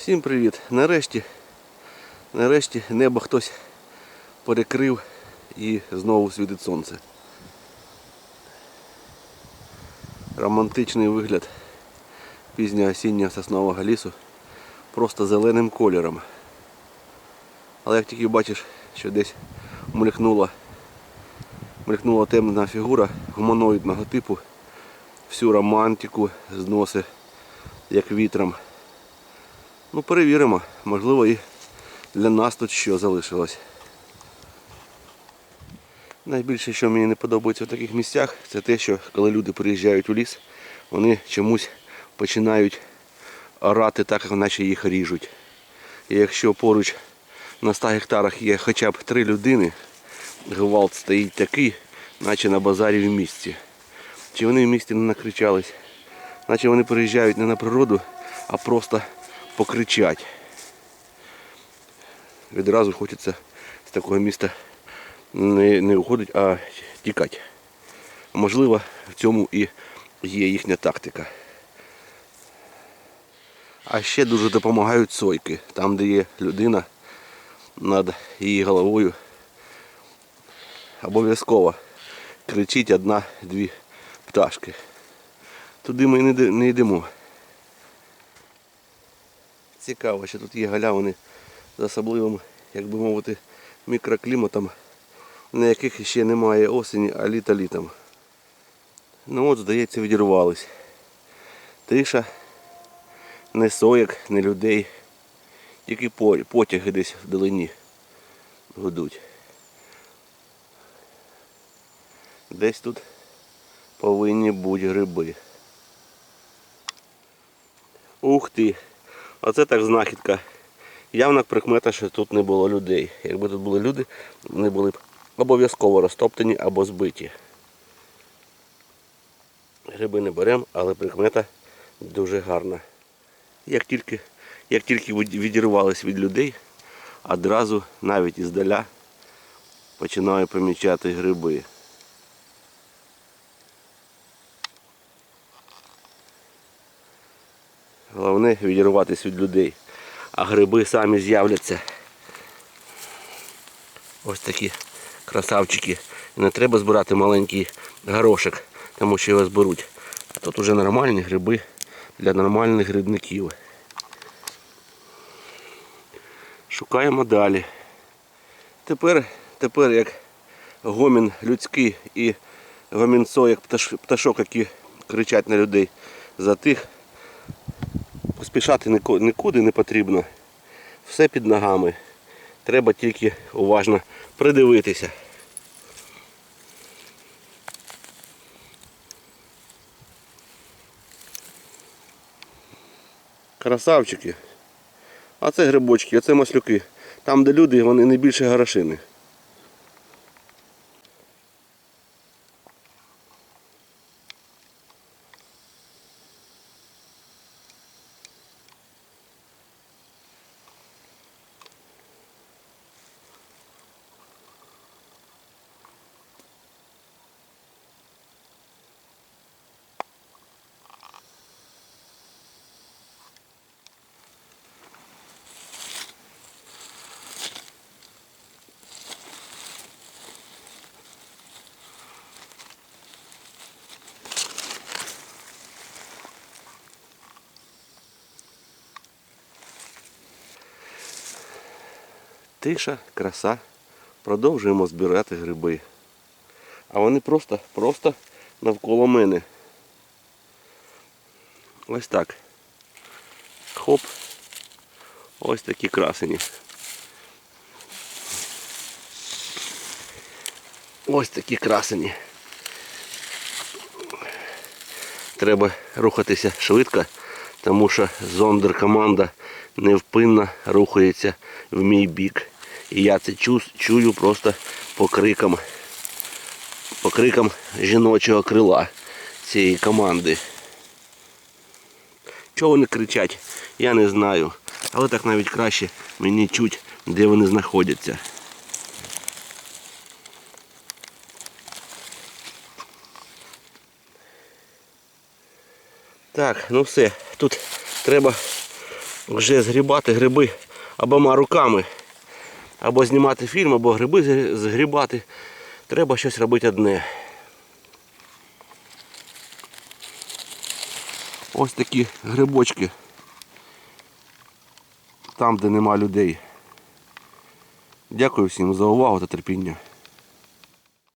Всім привіт! Нарешті, нарешті небо хтось перекрив і знову світить сонце. Романтичний вигляд пізньоосіннього соснового лісу просто зеленим кольором. Але як тільки бачиш, що десь мелькнула, мелькнула темна фігура гуманоїдного типу, всю романтику зносить як вітром. Ну, перевіримо, можливо і для нас тут що залишилось. Найбільше, що мені не подобається в таких місцях, це те, що коли люди приїжджають у ліс, вони чомусь починають орати так, як наче їх ріжуть. І якщо поруч на 100 гектарах є хоча б три людини, гвалт стоїть такий, наче на базарі в місті. Чи вони в місті не накричались, наче вони приїжджають не на природу, а просто покричать. Відразу хочеться з такого міста не, не уходити, а тікати. Можливо, в цьому і є їхня тактика. А ще дуже допомагають сойки. Там, де є людина над її головою. Обов'язково кричить одна-дві пташки. Туди ми не йдемо. Цікаво, що тут є галявини з особливим, як би мовити, мікрокліматом, на яких ще немає осені, а літо літом. Ну от, здається, відірвались. Тиша, не соєк, не людей. Тільки потяги десь вдалині гудуть. Десь тут повинні бути гриби. Ух ти! Оце так знахідка. Явна прикмета, що тут не було людей. Якби тут були люди, вони були б обов'язково розтоптані або збиті. Гриби не беремо, але прикмета дуже гарна. Як тільки, як тільки відірвались від людей, одразу навіть іздаля починаю помічати гриби. Головне відірватися від людей. А гриби самі з'являться. Ось такі красавчики. Не треба збирати маленький горошок, тому що його зберуть. А тут уже нормальні гриби для нормальних грибників. Шукаємо далі. Тепер, тепер як гомін людський і гомінцо, як пташок, які кричать на людей, затих. Поспішати нікуди не потрібно. Все під ногами. Треба тільки уважно придивитися. Красавчики. А це грибочки, а це маслюки. Там, де люди, вони не більше горошини. Тиша, краса. Продовжуємо збирати гриби. А вони просто, просто навколо мене. Ось так. Хоп. Ось такі красені. Ось такі красені. Треба рухатися швидко, тому що зондеркоманда невпинно рухається в мій бік. І я це чую просто по крикам, по крикам жіночого крила цієї команди. Чого вони кричать, я не знаю. Але так навіть краще мені чуть, де вони знаходяться. Так, ну все. Тут треба вже згрібати гриби обома руками. Або знімати фільм, або гриби згрібати. Треба щось робити одне. Ось такі грибочки. Там, де нема людей. Дякую всім за увагу та терпіння.